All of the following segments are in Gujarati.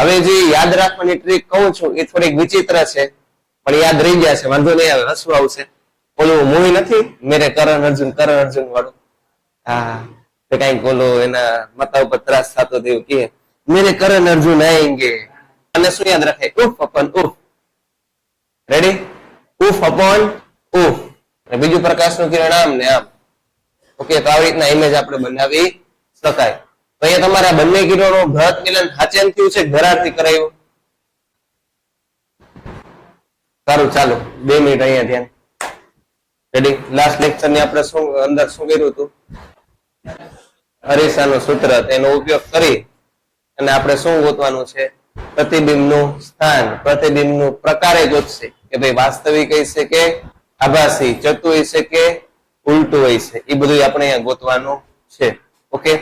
હવે જે યાદ રાખવાની ટ્રીક કહું છું, એ થોડીક વિચિત્ર છે, પણ યાદ રહી છે, વાંધો નહીં આવે હસવું આવશે. ઓલું મૂવી નથી? મેરે કરણ અર્જુન કરણ અર્જુન વાળું. હા, તો કંઈક ઓલું એના માતા ઉપર ત્રાસ થતો તેવું કે મેરે કરણ અર્જુન આएंगे અને શું યાદ રાખે? Uf upon, uf. Ready uf upon, uf. બીજું પ્રકાશનું કિરણ આમ ને આમ. ઓકે તો આવી રીતના ઇમેજ આપણે બનાવી શકાય. તો અહીંયા તમારા બંને કિરણો ભરત મિલન હાચેન થયું છે ઘરારથી કરાયું? સારું, ચાલો, બે મિનિટ અહીંયા ધ્યાન. રેડી લાસ્ટ લેક્ચરની આપણે શું, અંદર શું કર્યું હતું? અરીસાનું સૂત્ર તેનો ઉપયોગ કરી અને આપણે શું ગોતવાનું છે? પ્રતિબિંબનું સ્થાન, પ્રતિબિંબનું પ્રકારે ગોતશે કે ભાઈ વાસ્તવિક હશે કે આભાસી ચતુ હશે કે ઉલટું હશે એ બધું આપણે અહીંયા ગોતવાનું છે. ઓકે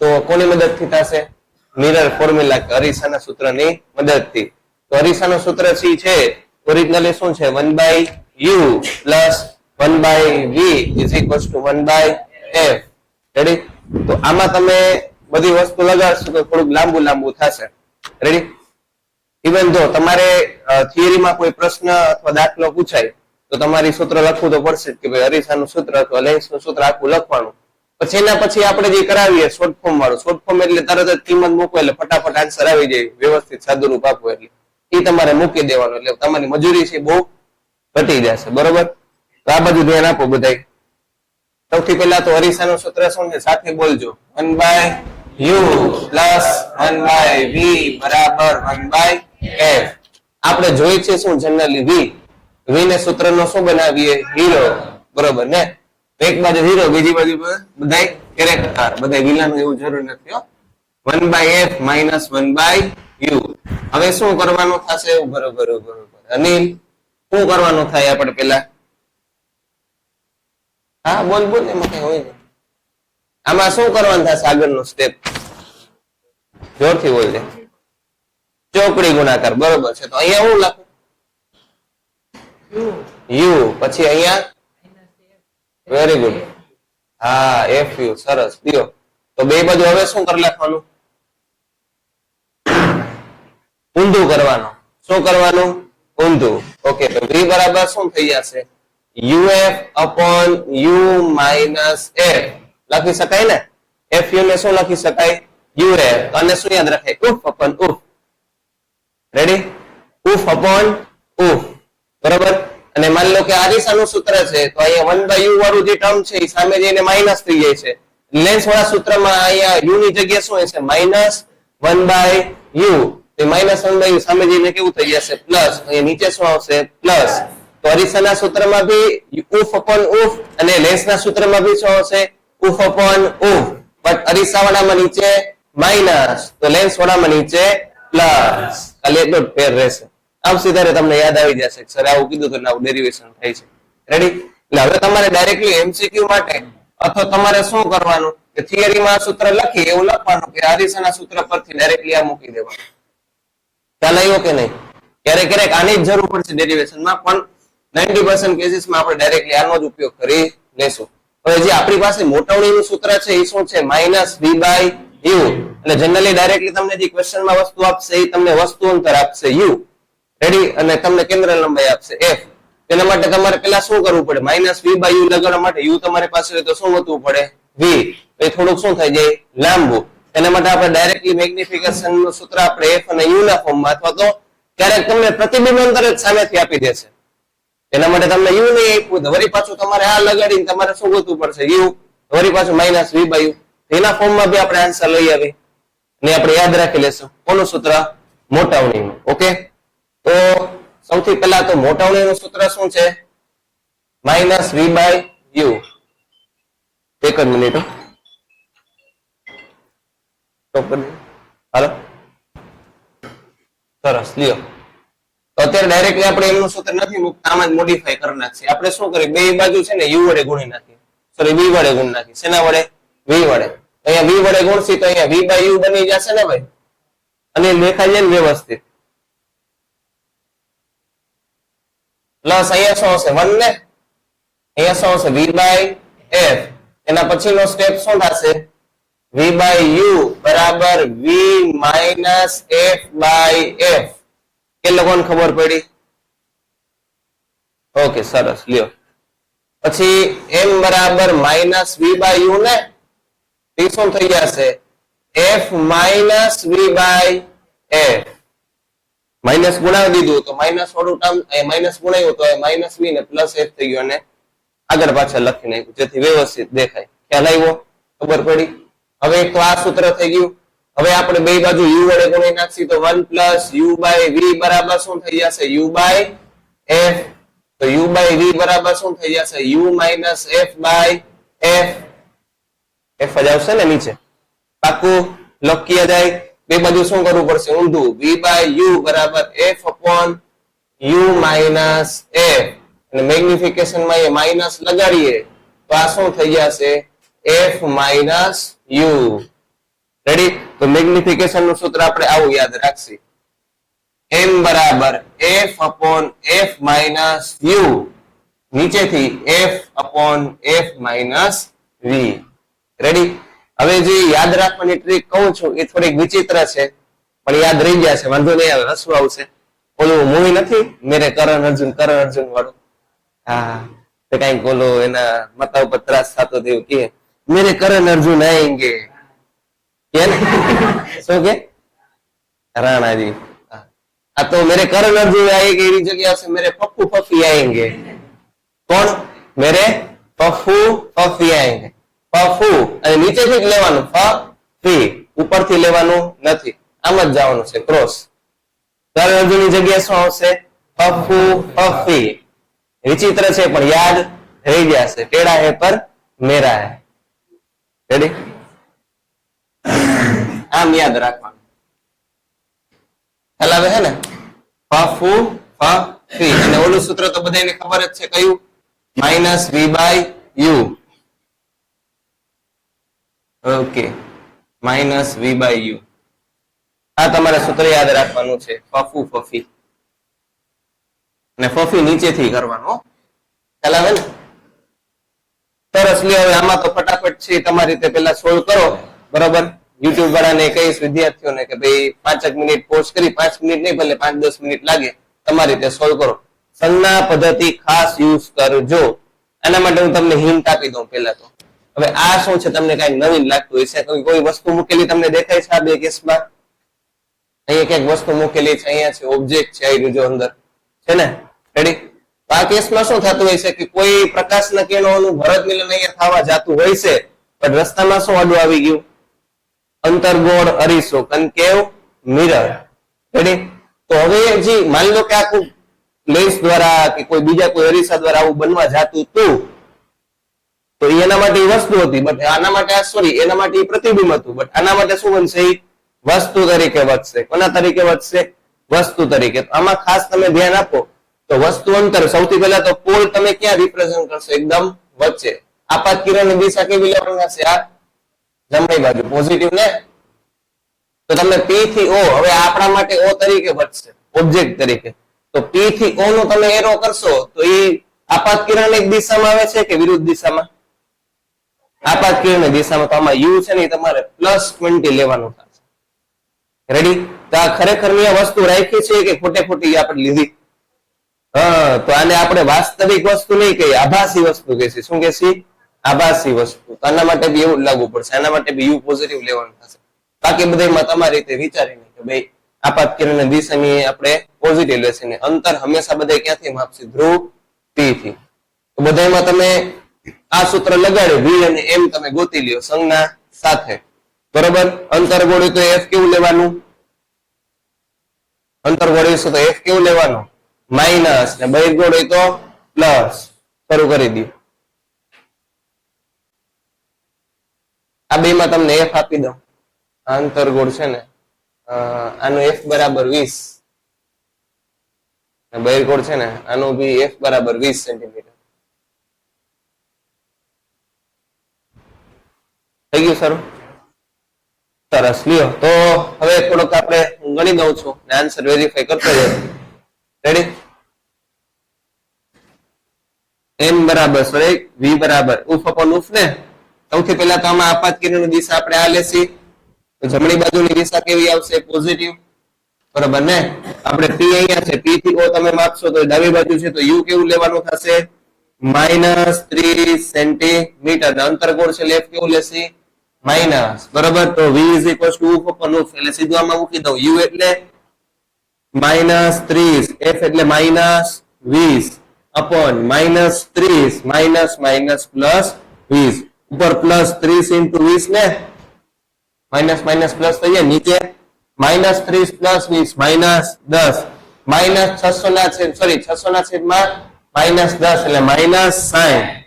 તો કોની મદદથી થશે? મિરર ફોર્મ્યુલા કે અરીસાના સૂત્રની મદદથી. તો અરીસાનું સૂત્ર સી છે? ઓરિજિનલી શું છે? One by u plus one by v is equals to one by f. Ready તો આમાં તમે બધી વસ્તુ લગાડશો તો થોડુંક લાંબુ લાંબુ થશે. રેડી ઇવન જો તમારે થિયરીમાં કોઈ પ્રશ્ન અથવા દાખલો પૂછાય, તો તમારી સૂત્ર લખવું તો પડશે કે ભાઈ અરીસાનું સૂત્ર અથવા લેન્સનું સૂત્ર આખું લખવાનું. પછી એના પછી આપણે જે કરાવીએ શોર્ટ ફોર્મ વાળું. શોર્ટ ફોર્મ એટલે તરત જ કિંમત મૂકો એટલે ફટાફટ આન્સર આવી જાય. વ્યવસ્થિત સાદુરૂપ આપવું એટલે. એ તમારે મૂકી દેવાનું એટલે તમારી મજૂરી છે બહુ ઘટી જશે. બરોબર? તો આ બધું ધ્યાન આપો બધાય. સૌથી પહેલા તો અરીસાનું સૂત્ર શું છે? સાથે બોલજો. One by u plus one by v બરાબર વન બાય એફ આપણે જોઈએ છે શું? જનરલી વી વી ને સૂત્રનો શું બનાવીએ? હીરો બરોબર ને? એક બાજુ હીરો બીજી બાજુ બધાય કેરેક્ટર બધા વિલન એવું જરૂર નથી, હો. By f minus one by u હવે શું કરવાનું થશે? બરોબર બરોબર. અનિલ, શું કરવાનું થાય આપણે પેલા? હા, બોલ બોલ, એમાં કઈ હોય આમાં શું કરવાનું થશે આગળનું સ્ટેપ જોરથી બોલજે ચોકડી ગુણાકાર, બરોબર છે. તો અહીંયા હું લખું? યુ પછી અહીંયા વેરી ગુડ હા એફ યુ સરસ. દિયો. તો બે બાજુ હવે શું કરી લખવાનું ઊંધું કરવાનું. શું કરવાનું? ઊંધું. ઓકે તો v બરાબર શું થઈ જશે? Uf upon u minus f લખી શકાય ને? Fu ને શું લખી શકાય? Uf. અને શું યાદ રાખે? Uf upon uf. Ready uf upon uf. બરોબર? અને માની લો કે આરીસાનું સૂત્ર છે, તો અહીંયા વન બાય યુ વાળું જે ટર્મ છે, એ સામે જઈને માઇનસ થઈ જાય છે. લેન્સ વાળા સૂત્રમાં અહીંયા યુ ની જગ્યા શું હશે માઇનસ વન બાય યુ તો માઇનસ વન બાય યુ સામે જઈને કેવું થઈ જશે? પ્લસ અહીંયા નીચે શું આવશે? પ્લસ તો અરીસાના સૂત્રમાં બી ઉફ અપોન ઉફ અને લેન્સના સૂત્રમાં બી શું આવશે? ઉફ અપોન ઉફ. બટ અરીસા વાળામાં નીચે માઇનસ તો લેન્સ વાળામાં નીચે પ્લસ ખાલી એટલો ફેર રહેશે. આમ સીધા તમને યાદ આવી જશે. સર, આવું કીધું તો આવું ડેરિવેશન થાય છે. રેડી એટલે હવે તમારે ડાયરેક્ટલી એમસીક્યુ માટે અથવા તમારે શું કરવાનું? કે થિયરીમાં આ સૂત્ર લખી એવું લખવાનું કે અરીસાના સૂત્ર પરથી ડાયરેક્ટલી આ મૂકી દેવાનું. ખ્યાલ આવ્યો કે નહીં? ક્યારેક ક્યારેક આની જ જરૂર પડશે ડેરિવેશનમાં પણ નાઇન્ટી પર્સન્ટ કેસીસમાં આપણે ડાયરેક્ટલી આનો જ ઉપયોગ કરી લેશું. હવે જે આપણી પાસે મોટવણીનું સૂત્ર છે, એ શું છે? માઇનસ વી બાય યુ એટલે જનરલી ડાયરેક્ટલી તમને જે ક્વેશ્ચનમાં વસ્તુ આપશે, એ તમને વસ્તુ અંતર આપશે યુ રેડી? અને તમને કેન્દ્ર લંબાઈ આપશે. એફ તેના માટે તમારે પેલા શું કરવું પડે? માઇનસ વી બાય યુ લગાડવા માટે યુ તમારી પાસે હોય તો શું વધવું પડે? વી એ થોડુંક શું થઈ જાય લાંબુ. એના માટે આપણે ડાયરેક્ટલી મેગ્નિફિકેશનનું સૂત્ર આપણે એફ અને યુ ના ફોર્મમાં અથવા તો ક્યારેક તમને પ્રતિબિંબ અંતર જ સામેથી આપી દેશે. એના માટે તમને યુ નહીં આપ્યું વળી પાછું તમારે આ લગાડીને તમારે શું ગોતવું પડશે? યુ વળી પાછું માઇનસ વી બાય યુ એના ફોર્મમાં બી આપણે આન્સર લઈ આવી. ને આપણે યાદ રાખી લેશું. કોનું સૂત્ર? મોટાવણીનું. ઓકે તો સૌથી પહેલા તો મોટાવણીનું સૂત્ર શું છે? Minus v by u. એક જ મિનિટ હાલો. સરસ, લ્યો. તો અત્યારે ડાયરેક્ટલી આપણે એમનું સૂત્ર નથી મૂકતા, આમાં જ મોડિફાઈ કરી નાખીએ આપણે શું કરીએ? બે બાજુ છે ને, યુ વડે ગુણી નાખીએ. સોરી વી વડે ગુણ નાખીએ. શેના વડે? વી વડે. અહીંયા વી વડે ગુણશી તો અહીંયા વી બાય યુ બની જશે ને ભાઈ? અને ને વ્યવસ્થિત. પ્લસ અહીંયા શું આવશે વન ને? અહીંયા શું આવશે વી બાય એફ એના પછીનો સ્ટેપ શું થશે? વી બાય યુ બરાબર v minus f by f કેટલે કોણ ખબર પડી? ઓકે સરસ, લ્યો. પછી એમ બરાબર માઇનસ વી બાય યુ ને? તે શું થઈ જશે? F minus v by f minus ગુણાવી દીધું તો માઇનસ વાળું ટર્મ માઇનસ ગુણાયું તો માઇનસ બી ને પ્લસ એફ થઈ ગયો અને આગળ પાછળ લખી નાખ્યું જેથી વ્યવસ્થિત દેખાય. ખ્યાલ આવ્યો? ખબર પડી? હવે એક તો આ સૂત્ર થઈ ગયું. હવે આપણે બે બાજુ યુ વડે ગુણી નાખશી તો one plus u by v બરાબર શું થઈ જશે? યુ બાય એફ તો યુ બાય વી બરાબર શું થઈ જશે? U minus f by f f જ આવશે ને નીચે. પાકું લખીએ જાય બે બાજુ શું કરવું પડશે? ઊંધું. V બાય યુ બરાબર f upon u minus f અને મેગ્નિફિકેશનમાં એ માઇનસ લગાડીએ, તો આ શું થઈ જશે? એફ માઇનસ યુ રેડી તો મેગ્નિફિકેશનનું સૂત્ર આપણે આવું યાદ રાખશે. એમ બરાબર f upon f minus u નીચેથી f upon f minus v ready હવે જે યાદ રાખવાની ટ્રીક કહું છું, એ થોડીક વિચિત્ર છે, પણ યાદ રહી ગયા છે, વાંધો નહીં આવે હસવું આવશે. ઓલું મૂવી નથી? મેરે કરણ અર્જુન કરણ અર્જુન વાળું. હા, તો કંઈક ઓલો એના માતા ઉપર ત્રાસ થતો તેવું કે મેરે કરણ અર્જુન આએંગે કે શું કે? રાણાજી. આ તો મેરે કરણ અર્જુન આએંગે એવી જગ્યા છે મેરે પપ્પુ પફી આએંગે કોણ? મેરે પફુ પફી આએંગે પફ્ફુ અને નીચેથી જ લેવાનું? ફી ઉપરથી લેવાનું નથી. આમ જ જવાનું છે. ક્રોસ. ત્યારે અર્જુનની જગ્યાએ શું આવશે? ફફુ ફફી વિચિત્ર છે, પણ યાદ રહી જશે ટેડા હે પર મેરા હે. રેડી આમ યાદ રાખવાનું. ખ્યાલ આવે છે ને? ફફુ ફફી અને ઓલું સૂત્ર તો બધાને ખબર જ છે. કયું? Minus v by u. Okay minus v by u આ તમારે સૂત્ર યાદ રાખવાનું છે. ફફુ ફફી. અને ફફી નીચેથી કરવાનો. ખ્યાલ આવે ને? સરસ. લે હવે આમાં તો ફટાફટ છે. તમારી રીતે પેલા સોલ્વ કરો. બરોબર? યુટ્યુબ વાળાને કહીશ, વિદ્યાર્થીઓને કે ભાઈ પાંચ એક મિનિટ પોસ્ટ કરી. પાંચ મિનિટ નહીં, ભલે પાંચ દસ મિનિટ લાગે. તમારી રીતે સોલ્વ કરો. સંજ્ઞા પદ્ધતિ ખાસ યુઝ કરજો. આના માટે હું તમને હિન્ટ આપી દઉં પેલા તો. હવે આ શું છે? તમને કઈ નવીન લાગતું છે કોઈ વસ્તુ મૂકેલી તમને દેખાય છે આ બે કેસમાં? અહીંયા ક્યાંક વસ્તુ મૂકેલી છે? અહીંયા છે ઓબ્જેક્ટ છે આવી જો અંદર. છે ને? રેડી આ કેસમાં શું થતું હોય છે? કે કોઈ પ્રકાશના કિરણોનું ભરત મિલન અહીંયા થવા જતું હોય છે, પણ રસ્તામાં શું અડું આવી ગયું? અંતરગોળ અરીસો, કનકેવ મિરર. રેડી તો હવે જે માની લો કે આખું લેન્સ દ્વારા કે કોઈ બીજા કોઈ અરીસા દ્વારા આવું બનવા જાતું હતું તો એના માટે વસ્તુ હતી બટ આના માટે સોરી એના માટે પ્રતિબિંબ હતું બટ આના માટે શું બનશે વસ્તુ તરીકે વધશે. કોના તરીકે વધશે? વસ્તુ તરીકે. આમાં ખાસ તમે ધ્યાન આપો, તો વસ્તુ અંતર સૌથી પહેલા તો પોલ તમે ક્યાં રિપ્રેઝન્ટ કરશો? એકદમ વચ્ચે. આપાત કિરણની દિશા કેવી લેવાની હશે આ જમણી બાજુ. પોઝિટિવ ને? તો તમે પી થી ઓ હવે આપણા માટે ઓ તરીકે વધશે. ઓબ્જેક્ટ તરીકે. તો પી થી ઓ નું તમે એરો કરશો, તો એ આપાત કિરણ એક દિશામાં આવે છે કે વિરુદ્ધ દિશામાં? આપાત કિરણની દિશામાં તો આમાં યુ છે ને એ તમારે પ્લસ ટ્વેન્ટી લેવાનું થશે રેડી તો આ ખરેખર વસ્તુ રાખી છે કે ખોટે ખોટી આપણે લીધી. હા, તો આને આપણે વાસ્તવિક વસ્તુ નહીં કહીએ, આભાસી વસ્તુ કહીએ શું કહેશી? આભાસી વસ્તુ. તો આના માટે બી એવું લાગુ પડશે. આના માટે બી યુ પોઝિટિવ લેવાનું થશે. બાકી બધામાં તમારી રીતે વિચારીને કે ભાઈ આપાત કિરણ દિશાની આપણે પોઝિટિવ લેશે ને અંતર હંમેશા બધા ક્યાંથી? માપશે? ધ્રુવ પી થી. તો બધામાં તમે આ સૂત્ર લગાડ્યું વી અને એમ તમે ગોતી લ્યો, સંજ્ઞા સાથે. બરોબર? અંતર ગોળ્યું તો એફ કેવું લેવાનું? અંતર ગોળ્યું તો એફ કેવું લેવાનું? માઇનસ ને બહિર ગોળ્યું તો પ્લસ શરૂ કરી દઉં આ બે માં તમને એફ આપી દઉં. અંતર ગોળ છે ને આનું એફ બરાબર વીસ. બહિર્ગોળ છે ને, આનું બી એફ બરાબર વીસ સેન્ટીમીટર થઈ ગયું સર? સરસ. લ્યો. તો હવે થોડોક આપણે હું ગણી દઉં છું આન્સર વેરીફાઈ કરતો જાય રેડી એમ બરાબર સોરી વી બરાબર. ઉફ અપોન ઉફ ને? સૌથી પહેલા તો આમાં આપાત કિરણની દિશા આપણે આ લેશી. તો જમણી બાજુની દિશા કેવી આવશે? પોઝિટિવ બરોબર ને? આપણે પી અહીંયા છે. પી થી ઓ તમે માપશો તો ડાબી બાજુ છે. તો યુ કેવું લેવાનું થશે? માઇનસ ત્રીસ સેન્ટીમીટર અંતરગોળ છે લેફ્ટ કેવું લેશી? માઇનસ બરોબર? તો v is equals to ઉફ upon ઉફ એટલે સીધું આમાં મૂકી દઉં u એટલે માઇનસ ત્રીસ એફ એટલે માઇનસ વીસ. અપોન માઇનસ ત્રીસ માઇનસ માઇનસ પ્લસ વીસ. ઉપર પ્લસ ત્રીસ ઇન્ટુ વીસ ને માઇનસ માઇનસ પ્લસ થઈ જાય નીચે માઇનસ ત્રીસ પ્લસ વીસ માઇનસ દસ. માઇનસ છસો ના છેદ સોરી છસો ના છેદમાં માઇનસ દસ એટલે માઇનસ સાઠ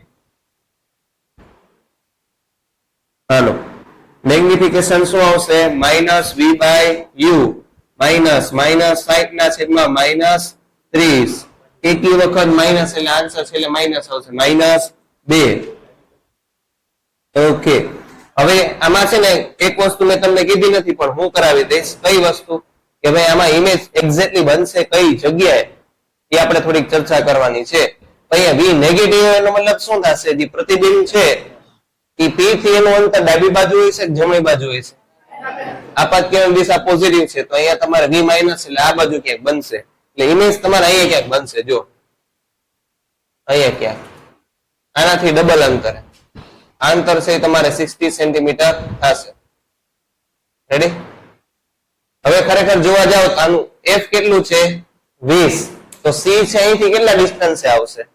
હાલો. મેગ્નિફિકેશન શું આવશે? Minus v by u minus minus સાઈઠ ના છેદમાં માઇનસ ત્રીસ. કેટલી વખત માઇનસ એટલે આન્સર છે એટલે માઇનસ આવશે. માઇનસ બે. ઓકે હવે આમાં છે ને એક વસ્તુ મેં તમને કીધી નથી, પણ હું કરાવી દઈશ કઈ વસ્તુ? કે ભાઈ આમાં ઇમેજ એક્ઝેક્ટલી બનશે કઈ જગ્યાએ? એ આપણે થોડીક ચર્ચા કરવાની છે. અહીંયા વી નેગેટિવ એનો મતલબ શું થશે? જે પ્રતિબિંબ છે એ P થી એનું અંતર ડાબી બાજુ હોય છે જમણી બાજુ હોય છે? આપાત કિરણ દિશા પોઝિટિવ છે, તો અહીંયા તમારે V માઇનસ એટલે આ બાજુ ક્યાંક બનશે. એટલે ઇમેજ તમારે અહીંયા ક્યાંક બનશે, જો. અહીંયા ક્યાંક. આનાથી ડબલ અંતર. અંતર છે તમારે સિક્સટી સેન્ટીમીટર થશે. રેડી હવે ખરેખર જોવા જાવ તો આનું F કેટલું છે? વીસ. તો C છે અહીંથી કેટલા ડિસ્ટન્સે આવશે?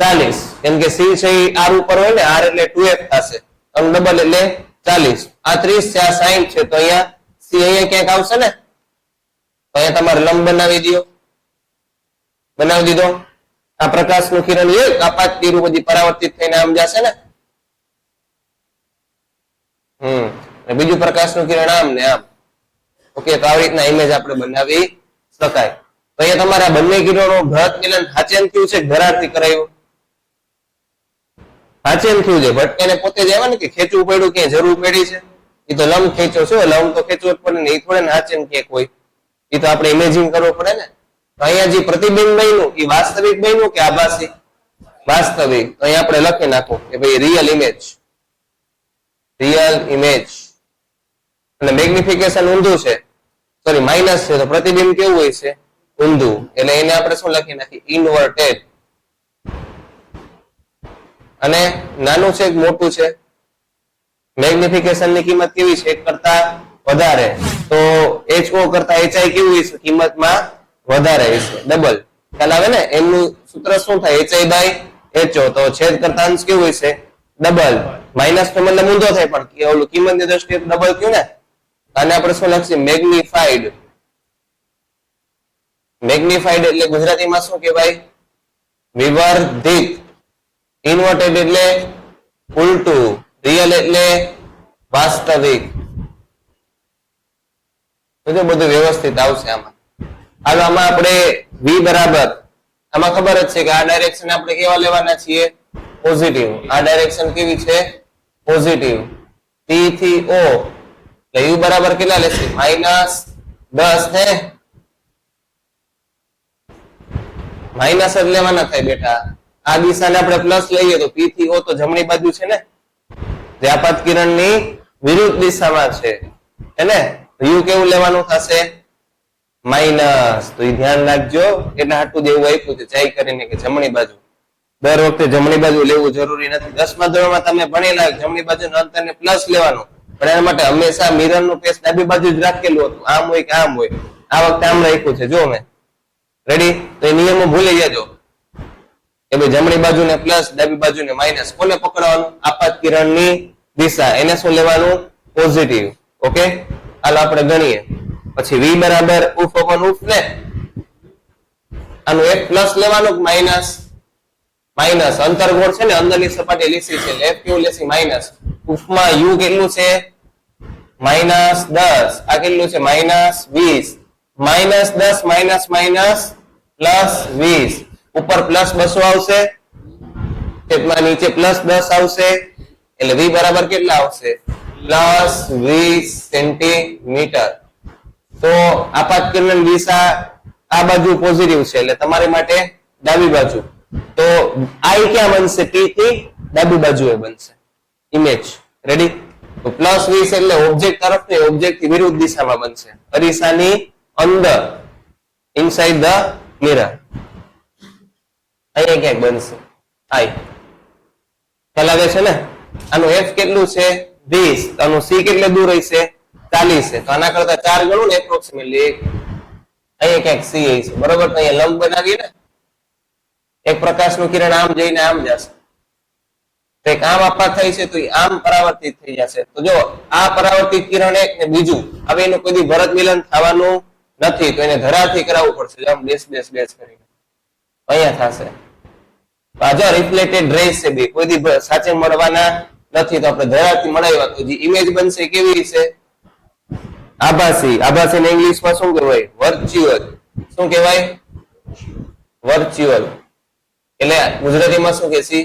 ચાલીસ. કેમ કે સી છે આર ઉપર હોય ને, આર એટલે ટુ એફ થશે. આનું ડબલ એટલે ચાલીસ. આ ત્રીસ છે, આ સાઈઠ છે. તો અહીંયા સી અહીંયા ક્યાંક આવશે ને? તો અહીંયા તમારે લંબ બનાવી દો બનાવી દીધો. આ પ્રકાશનું કિરણ એક આપાત તીરું બધી પરાવર્તિત થઈને આમ જશે ને? હમ. અને બીજું પ્રકાશનું કિરણ આમ ને આમ. ઓકે, તો આવી રીતના ઇમેજ આપણે બનાવી શકાય. તો અહીંયા તમારા બંને કિરણો ભરત મિલન હાચેન થયું છે, ઘરારથી કરાયું. હાચેન થયું છે. ભટકાને પોતે જ આવ્યા ને કે ખેંચવું પડ્યું કે જરૂર પડી છે. એ તો લંબ ખેંચો છો લંબ તો ખેંચવો જ પડે ને એ થોડે ને હાચેન ક્યાંક હોય એ તો આપણે ઇમેજિન કરવો પડે ને. અહીંયા જે પ્રતિબિંબ બન્યું એ વાસ્તવિક બન્યું કે આભાસી? વાસ્તવિક. અહીંયા આપણે લખી નાખો કે ભાઈ રિયલ ઇમેજ રિયલ ઇમેજ અને મેગ્નિફિકેશન ઊંધું છે. સોરી માઇનસ છે. તો પ્રતિબિંબ કેવું હોય છે? ઊંધું. એટલે એને આપણે શું લખી નાખી ઇન્વર્ટેડ અને નાનું છે મોટું છે? મેગ્નિફિકેશનની કિંમત કેવી છે? એક કરતા વધારે. તો HO કરતા HI કેવું હશે? કિંમતમાં વધારે હશે. ડબલ ખ્યાલ આવે ને? એમનું સૂત્ર શું થાય? HI બાય HO તો છેદ કરતા અંશ કેવું છે ડબલ માઇનસ નો મતલબ ઊંધો થાય, પણ ઓલું કિંમતની દ્રષ્ટિએ ડબલ થયું ને? અને આપણે શું લખીએ મેગ્નિફાઈડ મેગ્નિફાઈડ એટલે ગુજરાતીમાં શું કહેવાય? વિવર્ધિત. ઇન્વર્ટેડ એટલે ઉલટું રિયલ એટલે વાસ્તવિક. બધું બધું વ્યવસ્થિત આવશે આમાં. હવે આમાં આપણે v બરાબર. આમાં ખબર જ છે કે આ ડાયરેક્શન આપણે કેવા લેવાના છીએ? પોઝિટિવ આ ડાયરેક્શન કેવી છે? પોઝિટિવ p થી o. એટલે u બરાબર કેટલા લેશે? માઇનસ દસ ને માઇનસ જ લેવાના થાય બેટા. આ દિશાને આપણે પ્લસ લઈએ તો પી થી ઓ તો જમણી બાજુ છે ને? જે કિરણની વિરુદ્ધ દિશામાં છે. હે ને? u કેવું લેવાનું થશે? માઇનસ તો એ ધ્યાન રાખજો એટલે હાટું દેવું આપ્યું છે, ચાઈ કરીને કે જમણી બાજુ. દર વખતે જમણી બાજુ લેવું જરૂરી નથી. દસમા ધોરણમાં તમે ભણેલા જમણી બાજુ અંતરને પ્લસ લેવાનું. પણ એના માટે હંમેશા મિરરનું પેસ ડાબી બાજુ જ રાખેલું હતું. આમ હોય કે આમ હોય. આ વખતે આમ રાખ્યું છે. જો મેં. રેડી તો એ નિયમો ભૂલી જજો. કે ભાઈ જમણી બાજુને પ્લસ ડાબી બાજુને માઇનસ કોને પકડવાનું? આપાત કિરણની દિશા. એને શું લેવાનું? પોઝિટિવ ઓકે હાલ આપણે ગણીએ. પછી v બરાબર, ઉફ અપન ઉફ ને. આનું એક પ્લસ લેવાનું માઇનસ માઇનસ અંતર્ગોળ છે ને, અંદરની સપાટી લીસી છે. લેફ્ટ કેવું લેસી માઇનસ ઉફમાં u કેટલું છે? માઇનસ દસ. આ કેટલું છે? માઇનસ વીસ. માઇનસ દસ માઇનસ માઇનસ પ્લસ વીસ. ઉપર પ્લસ બસો આવશે, છેદમાં નીચે પ્લસ દસ આવશે, એટલે વી બરાબર કેટલા આવશે? પ્લસ વીસ સેન્ટીમીટર તો આપાત કિરણ દિશા આ બાજુ પોઝિટિવ છે, એટલે તમારી માટે ડાબી બાજુ. તો આઈ ક્યાં બનશે? ટી થી ડાબી બાજુએ બનશે. ઇમેજ રેડી તો પ્લસ વીસ એટલે ઓબ્જેક્ટ તરફ ને ઓબ્જેક્ટથી વિરુદ્ધ દિશામાં બનશે. અરીસાની અંદર ઇનસાઇડ ધ મિરર અહીંયા ક્યાંક બનશે? આઈ આવે છે ને, આનું એફ કેટલું છે? વીસ. આનું સી કેટલે દૂર હશે? ચાલીસ છે. તો આના કરતા ચાર ગણું ને એપ્રોક્સિમેટલી એક. અહીંયા ક્યાંક સી છે. બરોબર? અહીંયા લંબ બનાવીએ ને, એક પ્રકાશનું કિરણ આમ જઈને આમ જશે. તો એક આમ આપવા થાય છે, તો એ આમ પરાવર્તિત થઈ જશે. તો જો, આ પરાવર્તિત કિરણ એક ને બીજું, હવે એનું કોઈ ભરત મિલન થવાનું નથી. તો એને ધરાથી કરાવવું પડશે. આમ બેસ બેસ બેસ કરીને. અહીંયા થશે. પાછા રિફ્લેક્ટેડ રેસ છે બે. કોઈ દી સાચે મળવાના નથી. તો આપણે ધરાથી મળાવ્યા તો જે ઇમેજ બનશે કેવી છે આભાસી. આભાસી ને ઇંગ્લિશમાં શું કહેવાય? વર્ચ્યુઅલ શું કહેવાય? વર્ચ્યુઅલ એટલે ગુજરાતીમાં શું કહે છે?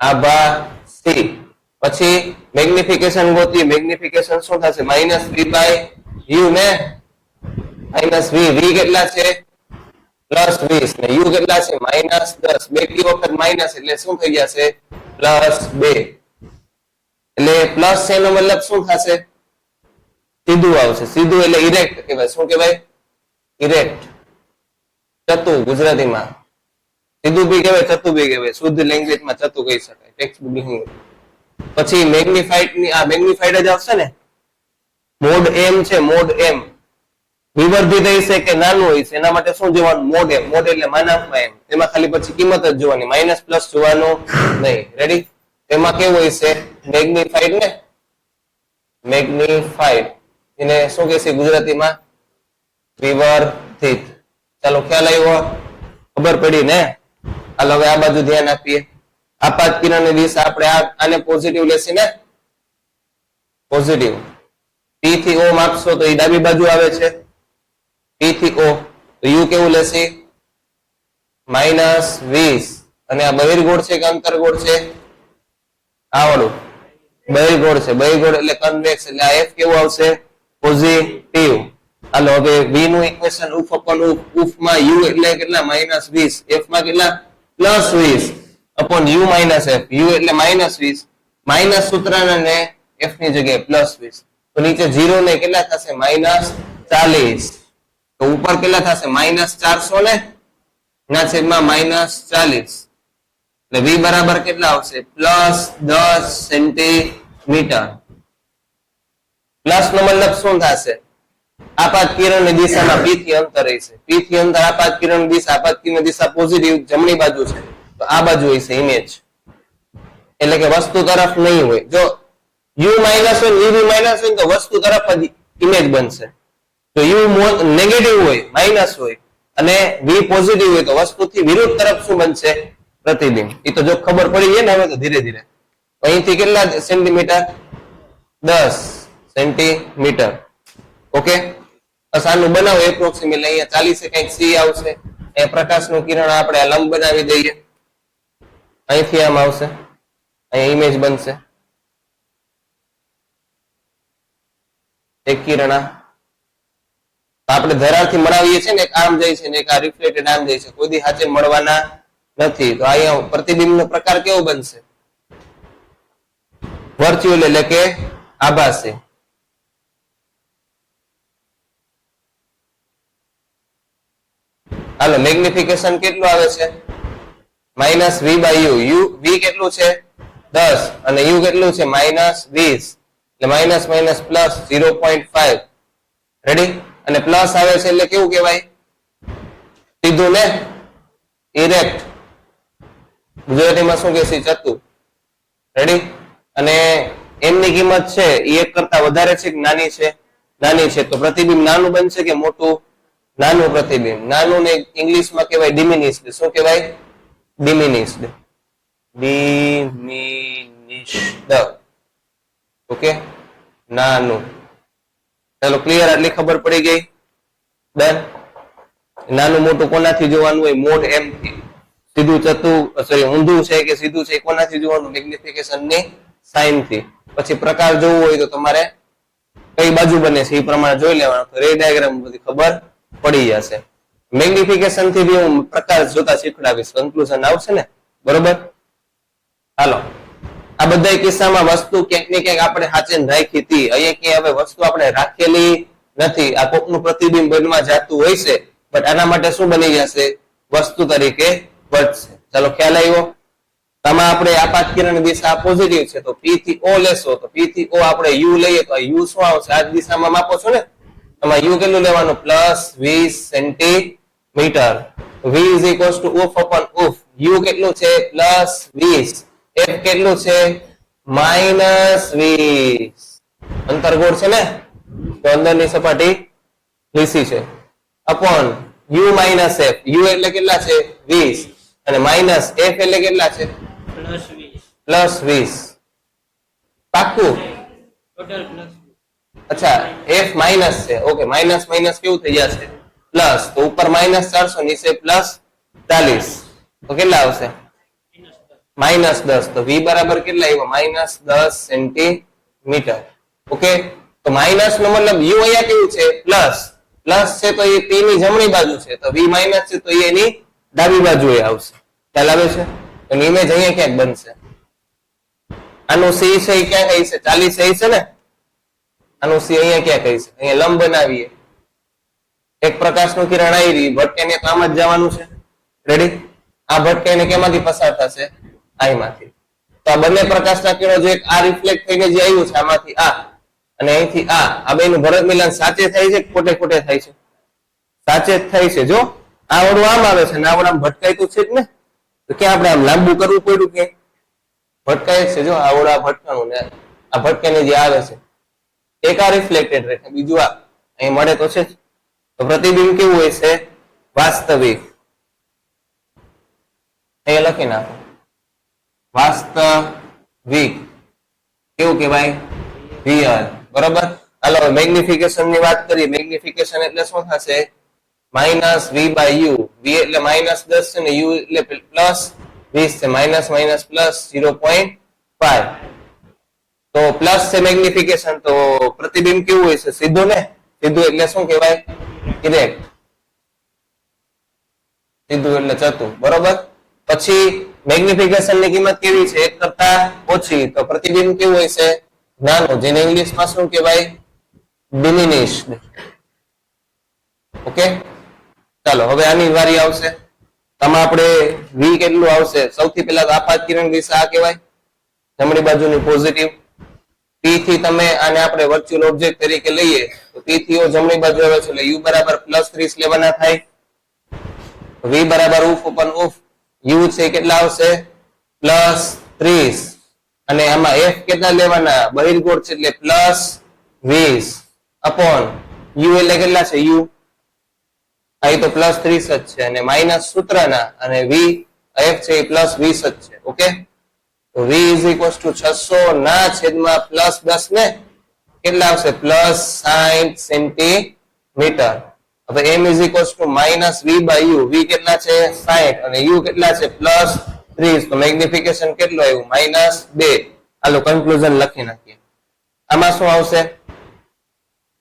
આભાસી. પછી મેગ્નિફિકેશન ગોતી. મેગ્નિફિકેશન શું થશે? માઇનસ વી બાય યુ ને? માઇનસ વી વી કેટલા છે? પ્લસ વીસ ને યુ કેટલા છે? માઇનસ દસ. બે કી વખત માઇનસ એટલે શું થઈ જશે? પ્લસ બે. એટલે પ્લસ છે એનો મતલબ શું થશે? સીધું આવશે. સીધું એટલે ઇરેક્ટ કહેવાય. શું કહેવાય? ઇરેક્ટ ચતુ ગુજરાતીમાં. સીધું બી કહેવાય, ચતુ બી કહેવાય. શુદ્ધ લેંગ્વેજમાં ચતુ કહી શકાય. ટેક્સ્ટ બુક પછી મેગ્નિફાઈડની આ મેગ્નિફાઈડ જ આવશે ને? મોડ એમ છે મોડ એમ વિવર્ધિત હશે કે નાનું હશે એના માટે શું જોવાનું? એમ મોડ એટલે માનાંકમાં એમ. એમાં ખાલી પછી કિંમત જ જોવાની. માઇનસ પ્લસ જોવાનું નહીં. રેડી એમાં કેવું હશે મેગ્નિફાઈડ ને મેગ્નિફાઈડ એને શું કહેશે ગુજરાતીમાં? વિવર્ધિત. ચાલો ખ્યાલ આવ્યો? ખબર પડી ને? હાલો, હવે આ બાજુ ધ્યાન આપીએ. આપાત કિરણ દિશા આપણે આને પોઝિટિવ લેશે ને? પોઝિટિવ પી થી ઓમ આપશો તો એ ડાબી બાજુ આવે છે. પી થી ઓ. તો યુ કેવું લેશે? માઇનસ વીસ. અને આ બહિર્ગોળ છે કે અંતર્ગોળ છે? આવડું બહિર્ગોળ છે. બહિર્ગોળ એટલે કન્વેક્સ એટલે આ એફ કેવું આવશે? પોઝિટિવ હાલો, હવે v નું ઇક્વેશન ઉફ અપોન ઉફ. ઉફમાં u એટલે કેટલા? માઇનસ વીસ. એફમાં કેટલા? પ્લસ વીસ. Upon u minus f u એટલે માઇનસ વીસ. માઇનસ સૂત્ર ને એફની જગ્યાએ પ્લસ વીસ. તો નીચે જીરો ને કેટલા થશે? માઇનસ ચાલીસ. તો ઉપર કેટલા થશે? માઇનસ ચારસો ને? ના, છેદમાં માઇનસ ચાલીસ. એટલે વી બરાબર કેટલા આવશે? પ્લસ દસ સેન્ટીમીટર. પ્લસ નો મતલબ શું થશે? આપાત કિરણની દિશામાં પી થી અંતર રહેશે પી થી અંતર આપાત કિરણ દિશા, આપાત કિરણ દિશા પોઝિટિવ જમણી બાજુ છે. તો આ બાજુ હશે ઇમેજ એટલે કે વસ્તુ તરફ નહીં હોય. જો યુ માઇનસ હોય uv માઇનસ હોય તો વસ્તુ તરફ જ ઇમેજ બનશે. તો યુ નેગેટિવ હોય માઇનસ હોય, અને વી પોઝિટિવ હોય, તો વસ્તુથી વિરુદ્ધ તરફ શું બનશે? પ્રતિબિંબ. એ તો જો ખબર પડી જાય ને, હવે તો ધીરે ધીરે. અહીંથી કેટલા સેન્ટીમીટર દસ સેન્ટીમીટર ઓકે બસ આનું બનાવો એપ્રોક્સિમેટલી અહીંયા ચાલીસે કંઈક સી આવશે. એ પ્રકાશનું કિરણ આપણે આ લંબ બનાવી દઈએ. અહીંથી આમ આવશે. અહીંયા ઇમેજ બનશે. એક કિરણ. આ. આપણે ધરાથી મળાવીએ છીએ ને એક આમ જાય છે ને એક આ રિફ્લેક્ટેડ આમ જાય છે. કોઈ દી હાથે મળવાના નથી. તો અહીંયા પ્રતિબિંબનો પ્રકાર કેવો બનશે? વર્ચ્યુઅલ એટલે કે આભાસી. હાલો મેગ્નિફિકેશન કેટલું આવે છે? Minus v by u u v કેટલું છે? દસ. અને યુ કેટલું છે? માઇનસ વીસ. એટલે minus minus plus zero point five ready અને પ્લસ આવે છે એટલે કેવું કહેવાય? સીધું ને ઇરેક્ટ ગુજરાતીમાં શું કહેશે? ચતુ. રેડી અને એમની કિંમત છે એ એક કરતા વધારે છે કે નાની છે? નાની છે. તો પ્રતિબિંબ નાનું બનશે કે મોટું? નાનું પ્રતિબિંબ. નાનું ને ઇંગ્લિશમાં કહેવાય ડિમિનિસ્ડ શું કહેવાય? ડિમિનિસ્ડ ડિમિનિસ્ડ ઓકે નાનું. ચાલો ક્લિયર આટલી ખબર પડી ગઈ? ડન નાનું મોટું કોનાથી જોવાનું હોય? મોડ એમ થી સીધું ચતું સોરી ઊંધું છે કે સીધું છે કોનાથી જોવાનું? મેગ્નિફિકેશનની સાઇનથી. પછી પ્રકાર જોવું હોય તો તમારે કઈ બાજુ બને છે એ પ્રમાણે જોઈ લેવાનું. તો રે ડાયાગ્રામ બધી ખબર પડી જશે. મેગ્નિફિકેશનથી બી હું પ્રકાર જોતા શીખડાવીશ. કન્ક્લુઝન આવશે ને? બરોબર? હાલો. આ બધા કિસ્સામાં વસ્તુ ક્યાંક ને ક્યાંક આપણે સાચે રાખી હતી. અહીંયા કે હવે વસ્તુ આપણે રાખેલી નથી. આ કોકનું પ્રતિબિંબ બનમાં જાતું હોય છે, બટ આના માટે શું બની જશે? વસ્તુ તરીકે વધશે. ચાલો ખ્યાલ આવ્યો? આમાં આપણે આપાત કિરણ દિશા પોઝિટિવ છે, તો પી થી ઓ લેશો, તો પી થી ઓ આપણે યુ લઈએ, તો યુ શું આવશે? આ દિશામાં માપો છો ને? આમાં યુ કેટલું લેવાનું? પ્લસ વીસ centimetre v is equals to ઉફ upon oof. U કેટલું છે? પ્લસ 20 એફ કેટલું છે? માઇનસ વીસ. અંતરગોળ છે ને? તો અંદરની સપાટી લીસી છે. Upon u minus f u એટલે કેટલા છે? વીસ. અને માઇનસ એફ એટલે કેટલા છે? પ્લસ વીસ. પાક્કું? અચ્છા એફ માઇનસ છે. ઓકે માઇનસ માઇનસ કેવું થઈ જશે? પ્લસ તો ઉપર માઇનસ ચારસો નીચે પ્લસ ચાલીસ. તો કેટલા આવશે? માઇનસ દસ. તો વી બરાબર કેટલા આવ્યો? માઇનસ દસ સેન્ટીમીટર. ઓકે? તો માઇનસ નો મતલબ યુ અહીંયા કેવું છે? પ્લસ. પ્લસ છે તો એ પી ની જમણી બાજુ છે. તો વી માઇનસ છે તો એની ડાબી બાજુએ આવશે. ખ્યાલ આવે છે? તો ઇમેજ અહીંયા ક્યાંક બનશે? આનું સી છે એ ક્યાં કહી છે? ચાલીસ એ છે ને? આનું સી અહીંયા ક્યાં કહી છે? અહીંયા લંબ બનાવીએ. એક પ્રકાશનું કિરણ આવી રહી. ભટકે ને કામ જ જવાનું છે. રેડી આ ભટકેને કેમાંથી પસાર થશે? અહીંમાંથી તો આ બંને પ્રકાશના કિરણો જે આ રિફ્લેક્ટ થઈને જે આવ્યું છે, આમાંથી આ અને અહીંથી આ. આ બેનું ભરત મિલન સાચે થાય છે ખોટે ખોટે થાય છે? સાચે જ થાય છે. જો આ વડું આમ આવે છે ને આ વડું આમ ભટકાયતું છે જ ને? તો ક્યાં આપણે આમ લાંબુ કરવું પડ્યું કે? ભટકાય છે. જો આ વડું આ ભટકાણું ને આ ભટકાઈને જે આવે છે, એક આ રિફ્લેક્ટેડ રહે બીજું આ અહીં મળે તો છે તો પ્રતિબિંબ કેવું હોય છે? વાસ્તવિક. અહીંયા લખી નાખો. વાસ્તવિક. કેવું કહેવાય? રિયલ બરોબર? હાલો મેગ્નિફિકેશનની વાત કરીએ. મેગ્નિફિકેશન એટલે શું થશે? Minus v by u v એટલે માઇનસ દસ છે ને યુ એટલે પ્લસ વીસ છે. Minus minus plus zero point five તો પ્લસ છે મેગ્નિફિકેશન તો પ્રતિબિંબ કેવું હોય છે? સીધું ને? સીધું એટલે શું કહેવાય? ઇરેક્ટ સીધું એટલે ચતું બરોબર? પછી મેગ્નિફિકેશનની કિંમત કેવી છે? એક કરતા ઓછી. તો પ્રતિબિંબ કેવું હોય છે? નાનું. જેને ઇંગ્લિશમાં શું કહેવાય? Diminished okay? ચાલો, હવે આની વારી આવશે. તમે આપણે વી કેટલું આવશે? સૌથી પહેલા આપાત કિરણ દિશા આ કહેવાય. જમણી બાજુની પોઝિટિવ પી થી તમે આને આપણે વર્ચ્યુઅલ ઓબ્જેક્ટ તરીકે લઈએ, તો પી થી જમણી બાજુ આવે છે. એટલે યુ બરાબર પ્લસ ત્રીસ લેવાના થાય. વી બરાબર ઉફ ઉપર ઉફ. યુ છે કેટલા આવશે? પ્લસ ત્રીસ. અને આમાં એફ કેટલા લેવાના? બહિર્ગોળ છે એટલે પ્લસ વીસ. અપોન યુ એટલે કેટલા છે? યુ. અહીં તો પ્લસ ત્રીસ જ છે અને માઇનસ સૂત્રના અને વી, એફ છે એ પ્લસ વીસ જ છે. ઓકે? તો વી ઇઝ ઇક્વલ્સ ટુ છસો ના છેદમાં પ્લસ દસ ને કેટલા આવશે? પ્લસ સાઈઠ સેન્ટીમીટર. હવે m is equals to minus v by u. v કેટલા છે? સાઈઠ. અને u કેટલા છે? પ્લસ ત્રીસ. તો મેગ્નિફિકેશન કેટલું આવ્યું? માઇનસ બે. હાલો કન્ક્લુઝન લખી નાખીએ. આમાં શું આવશે?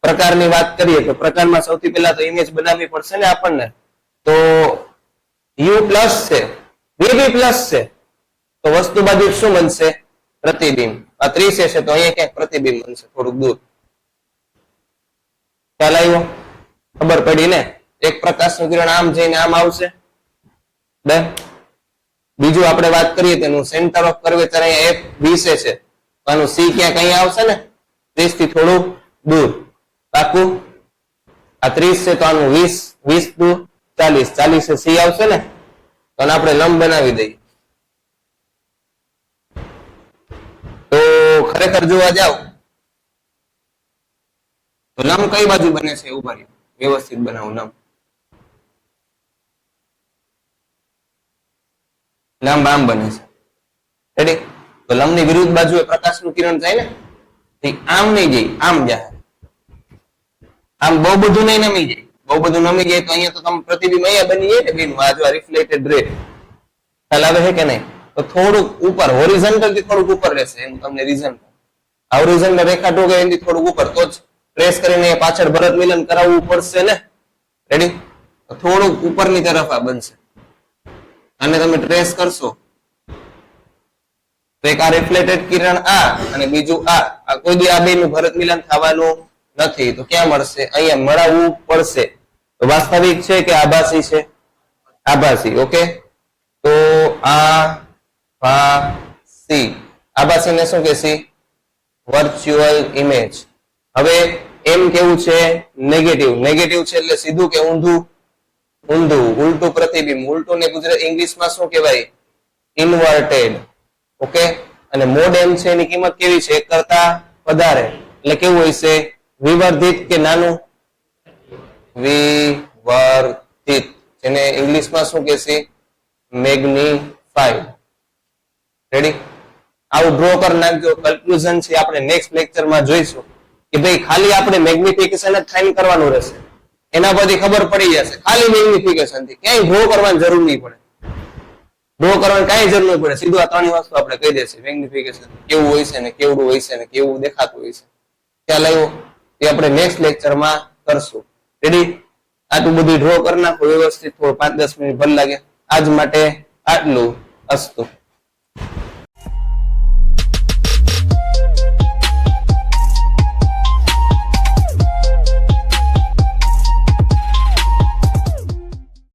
પ્રકારની વાત કરીએ તો પ્રકારમાં સૌથી પહેલા તો ઇમેજ બનાવવી પડશે ને આપણને. તો u પ્લસ છે. v બી પ્લસ છે. તો વસ્તુ બાજુ શું બનશે? પ્રતિબિંબ. આ ત્રીસ હશે તો અહીંયા ક્યાંક પ્રતિબિંબ બનશે, થોડુંક દૂર. ખ્યાલ આવ્યો? ખબર પડી ને? એક પ્રકાશનું કિરણ આમ જઈને આમ આવશે. ડન બીજું આપણે વાત કરીએ તેનું સેન્ટર ઓફ કર્વેચર અહીંયા એફ વીસે છે આનું સી ક્યાંક અહીંયા આવશે ને? ત્રીસથી થોડું દૂર. પાકું આ ત્રીસ છે તો આનું વીસ વીસ દૂર. ચાલીસ. ચાલીસ સી આવશે ને? તો આપણે લંબ બનાવી દઈએ. તો ખરેખર જોવા જાવ, તો લંબ કઈ બાજુ બને છે? ઊભા રહ્યો વ્યવસ્થિત બનાવું, નામ. લંબ આમ બને છે. રેડી તો લંબની વિરુદ્ધ બાજુ પ્રકાશનું કિરણ થાય ને આમ નહીં જાય, આમ જાય આમ બહુ બધું નહીં નમી જાય. બહુ બધું નમી જાય તો અહીંયા તો તમે પ્રતિબિંબ અહીંયા બની જાય ને બેનું આ રિફ્લેક્ટેડ રે ખ્યાલ આવે છે કે નહીં? તો થોડુંક ઉપર હોરિઝોન્ટલથી થોડુંક ઉપર રહેશે એનું તમને રીઝન હોરિઝોન્ટલ રેખા ઢોગે એની થોડુંક ઉપર, તો જ. ટ્રેસ કરીને પાછળ ભરત મિલન કરાવવું પડશે ને? રેડી થોડુંક ઉપરની તરફ આ બનશે. અને તમે ટ્રેસ કરશો. તો એક આ રિફ્લેક્ટેડ કિરણ આ અને બીજું આ. આ કોઈ દી આ બે નું ભરત મિલન થવાનું નથી. તો ક્યાં મળશે? અહીંયા મળાવવું પડશે. તો વાસ્તવિક છે કે આભાસી છે? આભાસી, ઓકે? તો આ ભા સી આભાસીને શું કહેશી? વર્ચ્યુઅલ ઇમેજ હવે એમ કેવું છે? નેગેટિવ નેગેટિવ છે એટલે સીધું કે ઊંધું. ઊંધું. ઉલટું પ્રતિબિંબ. ઉલટું ને ગુજરાત ઇંગ્લિશમાં શું કહેવાય? Inverted okay? અને મોડ એમ છે એની કિંમત કેવી છે? કરતા વધારે. એટલે કેવું હોય છે? વિવર્ધિત કે નાનું? વિવર્ધિત. જેને ઇંગ્લિશમાં શું કહેશે મેગ્નિફાઈડ રેડી આવું ડ્રો કરી નાખજો. કન્ક્લુઝન છે. આપણે નેક્સ્ટ લેક્ચરમાં જોઈશું. કે ભાઈ ખાલી આપણે મેગ્નિફિકેશન જ ફાઇન કરવાનું રહેશે. એના પરથી ખબર પડી જશે. ખાલી મેગ્નિફિકેશનથી. ક્યાંય ડ્રો કરવાની જરૂર નહીં પડે. ડ્રો કરવાની કાંઈ જરૂર નહીં પડે. સીધું આ ત્રણ વસ્તુ આપણે કહી દેશે મેગ્નિફિકેશન કેવું હોય છે ને કેવડું હોય છે ને કેવું દેખાતું હોય છે. ખ્યાલ આવ્યો? એ આપણે નેક્સ્ટ લેક્ચરમાં કરશું. રેડી આટલું બધું ડ્રો કરી નાખો. વ્યવસ્થિત થોડું પાંચ દસ મિનિટ ભર લાગે. આજ માટે આટલું. અસ્તુ.